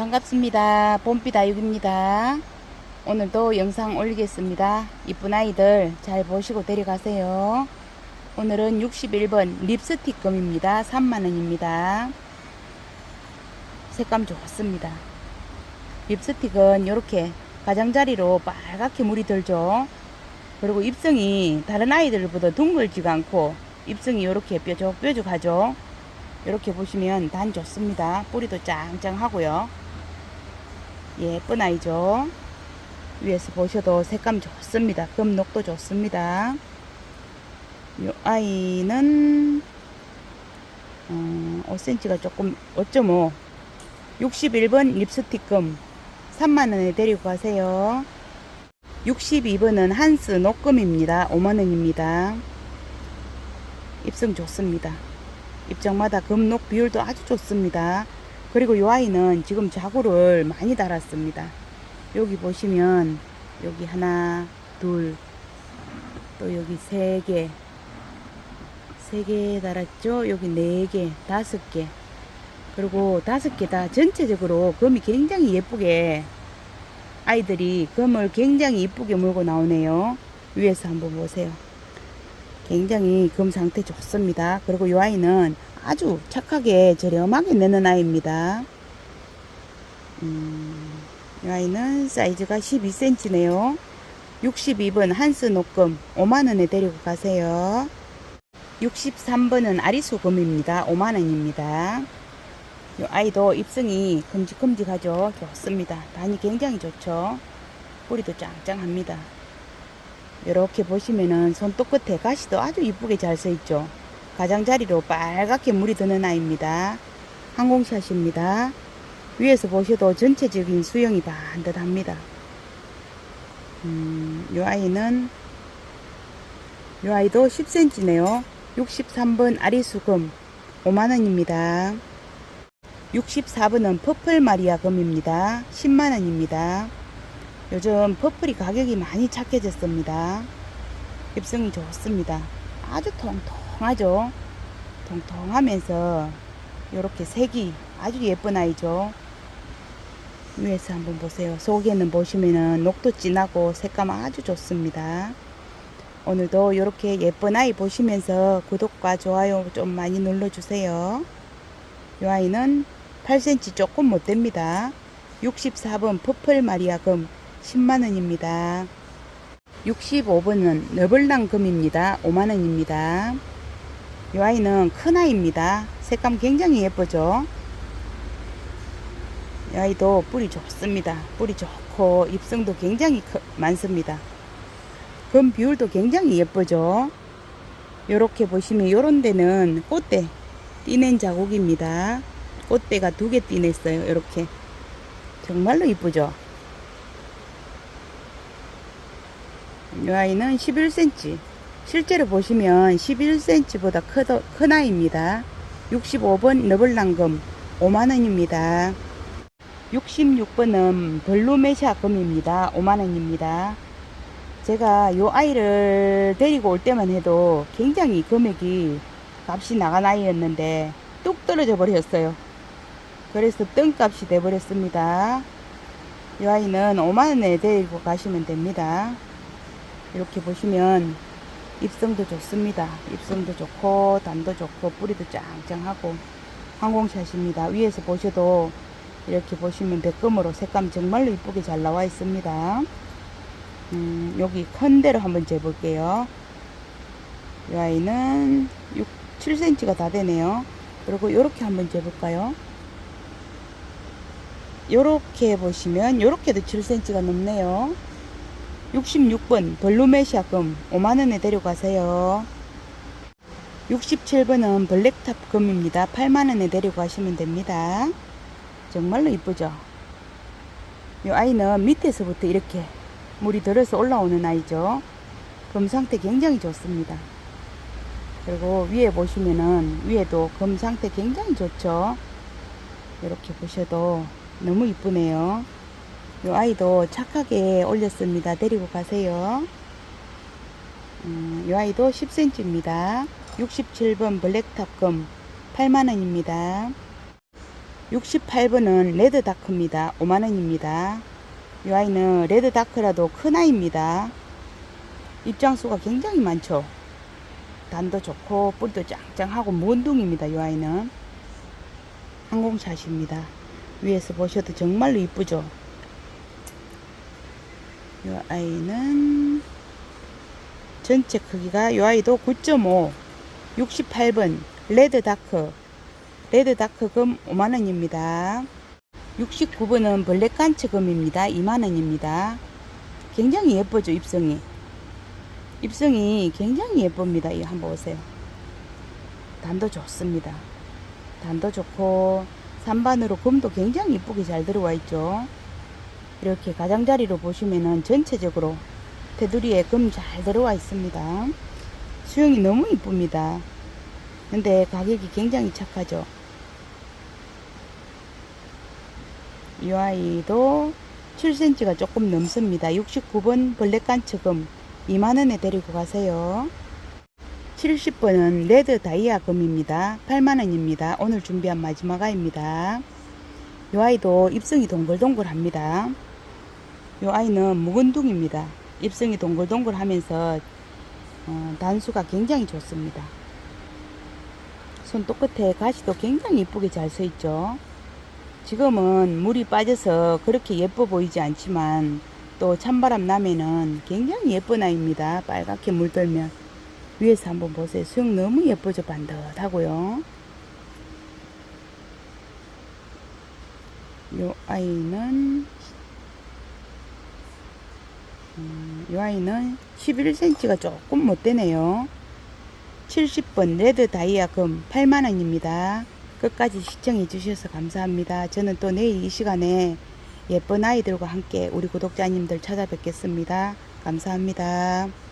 반갑습니다. 봄빛 아육입니다. 오늘도 영상 올리겠습니다. 이쁜 아이들 잘 보시고 데려가세요. 오늘은 61번 립스틱 금입니다. 3만원입니다. 색감 좋습니다. 립스틱은 이렇게 가장자리로 빨갛게 물이 들죠. 그리고 입성이 다른 아이들보다 둥글지가 않고 입성이 이렇게 뾰족뾰족하죠. 이렇게 보시면 단 좋습니다. 뿌리도 짱짱하고요. 예쁜 아이죠. 위에서 보셔도 색감 좋습니다. 금녹도 좋습니다. 이 아이는 어, 5cm가 조금 5.5 61번 립스틱 금 3만원에 데리고 가세요. 62번은 한스 녹금입니다. 5만원입니다. 입성 좋습니다. 입장마다 금녹 비율도 아주 좋습니다. 그리고 이 아이는 지금 자구를 많이 달았습니다. 여기 보시면 여기 하나, 둘, 또 여기 세 개, 세 개 달았죠? 여기 네 개, 다섯 개. 그리고 다섯 개 다 전체적으로 금이 굉장히 예쁘게 아이들이 금을 굉장히 이쁘게 물고 나오네요. 위에서 한번 보세요. 굉장히 금 상태 좋습니다. 그리고 이 아이는 아주 착하게 저렴하게 내는 아이입니다. 음, 이 아이는 사이즈가 12cm네요. 62번 한스 녹금 5만원에 데리고 가세요. 63번은 아리수 금입니다. 5만원입니다. 이 아이도 입성이 큼직큼직하죠. 좋습니다. 단이 굉장히 좋죠. 뿌리도 짱짱합니다. 이렇게 보시면은 손톱 끝에 가시도 아주 이쁘게 잘 서 있죠. 가장자리로 빨갛게 물이 드는 아이입니다. 항공샷입니다. 위에서 보셔도 전체적인 수영이 반듯합니다. 음, 이 아이는 이 아이도 10cm네요. 63번 아리수금 5만원입니다. 64번은 퍼플 마리아 금입니다. 10만원입니다. 요즘 퍼플이 가격이 많이 착해졌습니다. 입성이 좋습니다. 아주 통통하죠. 통통하면서 이렇게 색이 아주 예쁜 아이죠. 위에서 한번 보세요. 속에는 보시면은 녹도 진하고 색감 아주 좋습니다. 오늘도 이렇게 예쁜 아이 보시면서 구독과 좋아요 좀 많이 눌러주세요. 이 아이는 8cm 조금 못 됩니다. 64번 퍼플 마리아금 10만원입니다. 65번은 너블랑 금입니다. 5만원입니다. 이 아이는 큰 아이입니다. 색감 굉장히 예쁘죠? 이 아이도 뿌리 좋습니다. 뿌리 좋고 입성도 굉장히 크, 많습니다. 금 비율도 굉장히 예쁘죠? 요렇게 보시면 요런 데는 꽃대 띠낸 자국입니다. 꽃대가 두 개 띠냈어요. 이렇게 정말로 이쁘죠? 이 아이는 11cm. 실제로 보시면 11cm보다 크더, 큰 아이입니다. 65번 너블랑금 5만원입니다. 66번은 블루메샤 금입니다. 5만원입니다. 제가 이 아이를 데리고 올 때만 해도 굉장히 금액이 값이 나간 아이였는데 뚝 떨어져 버렸어요. 그래서 뜬값이 돼버렸습니다. 이 아이는 5만원에 데리고 가시면 됩니다. 이렇게 보시면 입성도 좋습니다. 입성도 좋고 단도 좋고 뿌리도 짱짱하고 항공샷입니다. 위에서 보셔도 이렇게 보시면 백금으로 색감 정말로 이쁘게 잘 나와 있습니다. 음, 여기 큰 대로 한번 재볼게요. 이 아이는 6, 7cm가 다 되네요. 그리고 이렇게 한번 재볼까요? 요렇게 보시면 요렇게도 7cm가 넘네요. 66번 블루메시아금 5만원에 데려가세요. 67번은 블랙탑 금입니다. 8만원에 데려가시면 됩니다. 정말로 이쁘죠? 이 아이는 밑에서부터 이렇게 물이 들어서 올라오는 아이죠. 금 상태 굉장히 좋습니다. 그리고 위에 보시면은 위에도 금 상태 굉장히 좋죠. 이렇게 보셔도 너무 이쁘네요. 이 아이도 착하게 올렸습니다. 데리고 가세요. 음, 이 아이도 10cm입니다. 67번 블랙탑금 8만원입니다. 68번은 레드다크입니다. 5만원입니다. 이 아이는 레드다크라도 큰 아이입니다. 입장수가 굉장히 많죠. 단도 좋고 뿔도 짱짱하고 몬둥입니다. 이 아이는 항공샷입니다. 위에서 보셔도 정말로 이쁘죠. 이 아이는 전체 크기가 이 아이도 9.5 68번 레드 다크. 레드 다크금 5만원입니다. 69번은 블랙 간츠금입니다. 2만원입니다. 굉장히 예쁘죠 입성이. 입성이 굉장히 예쁩니다. 이 한번 보세요. 단도 좋습니다. 단도 좋고 산반으로 금도 굉장히 이쁘게 잘 들어와 있죠 이렇게 가장자리로 보시면은 전체적으로 테두리에 금 잘 들어와 있습니다. 수영이 너무 이쁩니다. 근데 가격이 굉장히 착하죠. 이 아이도 7cm가 조금 넘습니다. 69번 블랙간츠금 2만원에 데리고 가세요. 70번은 레드 다이아 금입니다. 8만원입니다. 오늘 준비한 마지막 아이입니다. 이 아이도 입성이 동글동글합니다. 이 아이는 묵은둥입니다. 입성이 동글동글 하면서 어, 단수가 굉장히 좋습니다. 손톱 끝에 가시도 굉장히 이쁘게 잘 서 있죠. 지금은 물이 빠져서 그렇게 예뻐 보이지 않지만 또 찬바람 나면은 굉장히 예쁜 아이입니다. 빨갛게 물들면 위에서 한번 보세요. 수영 너무 예쁘죠. 반듯하고요. 요 아이는 음, 이 아이는 11cm가 조금 못 되네요. 70번 레드 다이아 금 8만원입니다. 끝까지 시청해 주셔서 감사합니다. 저는 또 내일 이 시간에 예쁜 아이들과 함께 우리 구독자님들 찾아뵙겠습니다. 감사합니다.